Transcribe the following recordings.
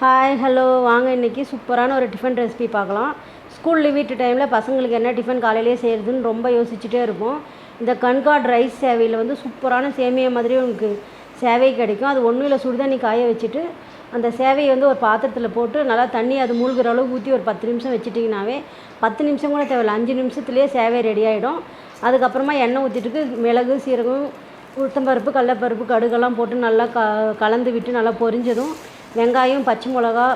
Hi hello வாங்க இன்றைக்கி சூப்பரான ஒரு டிஃபன் ரெசிபி பார்க்கலாம். ஸ்கூல் லிமிட் டைமில் பசங்களுக்கு என்ன டிஃபன் காலையிலேயே செய்கிறதுன்னு ரொம்ப யோசிச்சுட்டே இருப்போம். இந்த கண்காட் ரைஸ் சேவையில் வந்து சூப்பரான சேமியா மாதிரி உங்களுக்கு சேவை கிடைக்கும். அது ஒன்றும் இல்லை சுடுதண்ணி காய வச்சுட்டு அந்த சேவையை வந்து ஒரு பாத்திரத்தில் போட்டு நல்லா தண்ணி அது மூழ்கிற அளவு ஊற்றி ஒரு பத்து நிமிஷம் வச்சுட்டிங்கனாவே பத்து நிமிஷம் கூட தேவையில்ல. அஞ்சு நிமிஷத்துலேயே சேவை ரெடி ஆகிடும் அதுக்கப்புறமா எண்ணெய் ஊற்றிட்டு மிளகு சீரகம் உளுத்தம்பருப்பு கடலப்பருப்பு கடுகெல்லாம் போட்டு நல்லா க கலந்து விட்டு நல்லா பொரிஞ்சதும் வெங்காயம் பச்சை மிளகா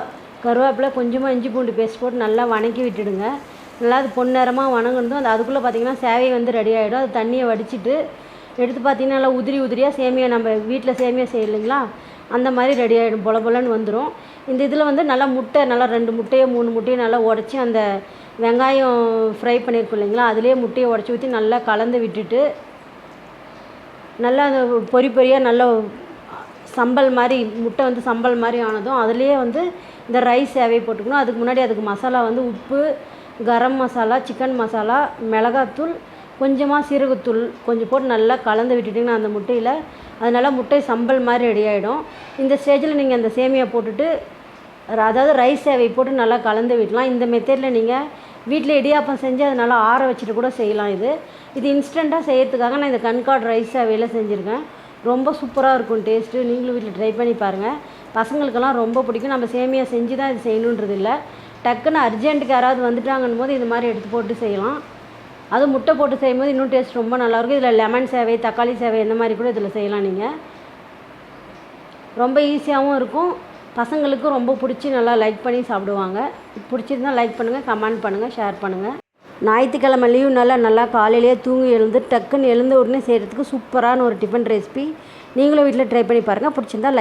கருவேப்பிலை கொஞ்சமாக இஞ்சி பூண்டு பேஸ்ட் போட்டு நல்லா வணக்கி விட்டுடுங்க. நல்லா அது பொன்னிறமாக வணங்கணும் அது அதுக்குள்ளே பார்த்தீங்கன்னா சேவை வந்து ரெடி ஆகிடும் அது தண்ணியை வடிச்சிட்டு எடுத்து பார்த்தீங்கன்னா நல்லா உதிரி உதிரியாக சேமியா நம்ம வீட்டில் சேமியா செய்யலைங்களா அந்த மாதிரி ரெடி ஆகிடும் பொல பொலன்னு வந்துடும் இந்த இதில் வந்து நல்லா முட்டை நல்லா ரெண்டு முட்டையோ மூணு முட்டையோ நல்லா உடச்சி அந்த வெங்காயம் ஃப்ரை பண்ணியிருக்கோம் இல்லைங்களா? அதுலேயே முட்டையை உடச்சி ஊற்றி நல்லா கலந்து விட்டுட்டு நல்லா அந்த பொறி பொறியாக நல்லா சம்பல் மாதிரி முட்டை வந்து சம்பல் மாதிரி ஆனதும் அதுலேயே வந்து இந்த ரைஸ் சேவை போட்டுக்கணும். அதுக்கு முன்னாடி அதுக்கு மசாலா வந்து உப்பு கரம் மசாலா சிக்கன் மசாலா மிளகாத்தூள் கொஞ்சமாக சீரகத்தூள் கொஞ்சம் போட்டு நல்லா கலந்து விட்டுட்டிங்கன்னா அந்த முட்டையில் அதனால் முட்டை சம்பல் மாதிரி ரெடி ஆகிடும் இந்த ஸ்டேஜில் நீங்கள் அந்த சேமியா போட்டுட்டு அதாவது ரைஸ் சேவை போட்டு நல்லா கலந்து விடலாம். இந்த மெத்தேடில் நீங்கள் வீட்டில் இடியாப்பம் செஞ்சு அதை நல்லா ஆற வச்சுட்டு கூட செய்யலாம் இது. இது இன்ஸ்டண்ட்டாக செய்கிறதுக்காக நான் இந்த கண்காட் ரைஸ் சேவையில் செஞ்சுருக்கேன். ரொம்ப சூப்பராக இருக்கும் டேஸ்ட்டு. நீங்களும் வீட்டில் ட்ரை பண்ணி பாருங்கள் பசங்களுக்கெல்லாம் ரொம்ப பிடிக்கும். நம்ம சேமியா செஞ்சு தான் இது செய்யணுன்றது இல்லை. டக்குன்னு அர்ஜென்ட்டுக்கு யாராவது வந்துட்டாங்கன்னு போது இது மாதிரி எடுத்து போட்டு செய்யலாம். அதுவும் முட்டை போட்டு செய்யும்போது இன்னும் டேஸ்ட் ரொம்ப நல்லாயிருக்கும் இதில் லெமன் சேவை தக்காளி சேவை இந்த மாதிரி கூட இதில் செய்யலாம் நீங்கள் ரொம்ப ஈஸியாகவும் இருக்கும். பசங்களுக்கும் ரொம்ப பிடிச்சி நல்லா லைக் பண்ணி சாப்பிடுவாங்க. பிடிச்சிருந்தா லைக் பண்ணுங்கள் கமெண்ட் பண்ணுங்கள் ஷேர் பண்ணுங்கள் ஞாயிற்றுக்கிழமை லீவ் நல்லா நல்லா காலையிலேயே தூங்கி எழுந்து டக்குன்னு எழுந்த உடனே செய்கிறதுக்கு சூப்பரான ஒரு டிஃபன் ரெசிபி நீங்களும் வீட்டில் ட்ரை பண்ணி பாருங்கள் பிடிச்சிருந்தா